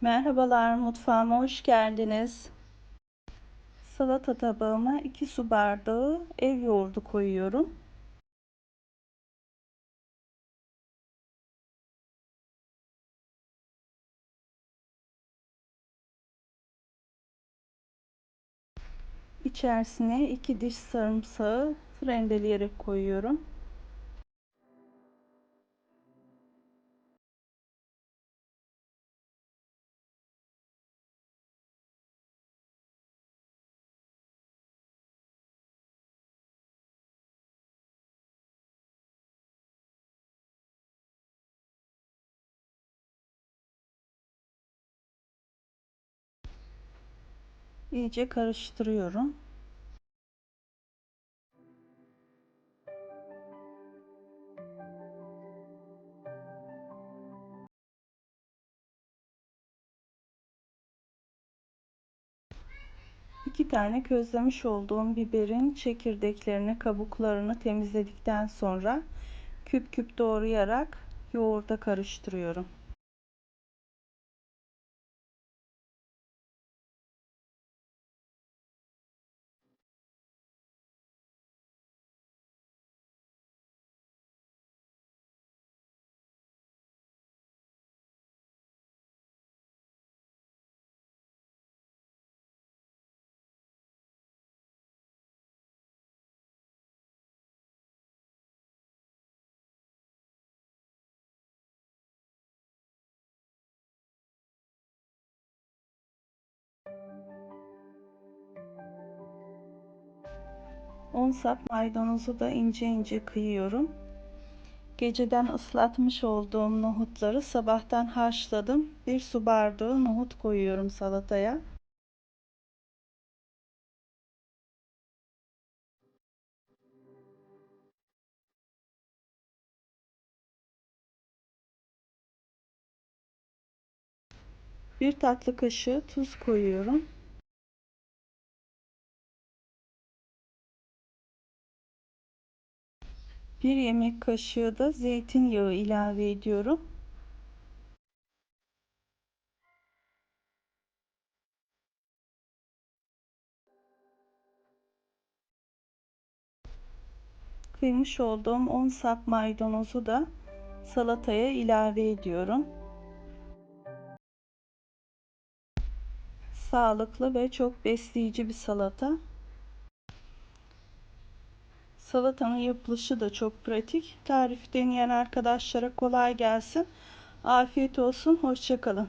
Merhabalar, mutfağıma hoş geldiniz. Salata tabağıma 2 su bardağı ev yoğurdu koyuyorum. İçerisine 2 diş sarımsağı rendeleyerek koyuyorum. İyice karıştırıyorum. İki tane közlemiş olduğum biberin çekirdeklerini, kabuklarını temizledikten sonra küp küp doğrayarak yoğurda karıştırıyorum. On sap maydanozu da ince ince kıyıyorum. Geceden ıslatmış olduğum nohutları sabahtan haşladım. Bir su bardağı nohut koyuyorum salataya. Bir tatlı kaşığı tuz koyuyorum. Bir yemek kaşığı da zeytinyağı ilave ediyorum. Kıymış olduğum 10 sap maydanozu da salataya ilave ediyorum. Sağlıklı ve çok besleyici bir salata. Salatanın yapılışı da çok pratik. Tarif deneyen arkadaşlara kolay gelsin. Afiyet olsun. Hoşçakalın.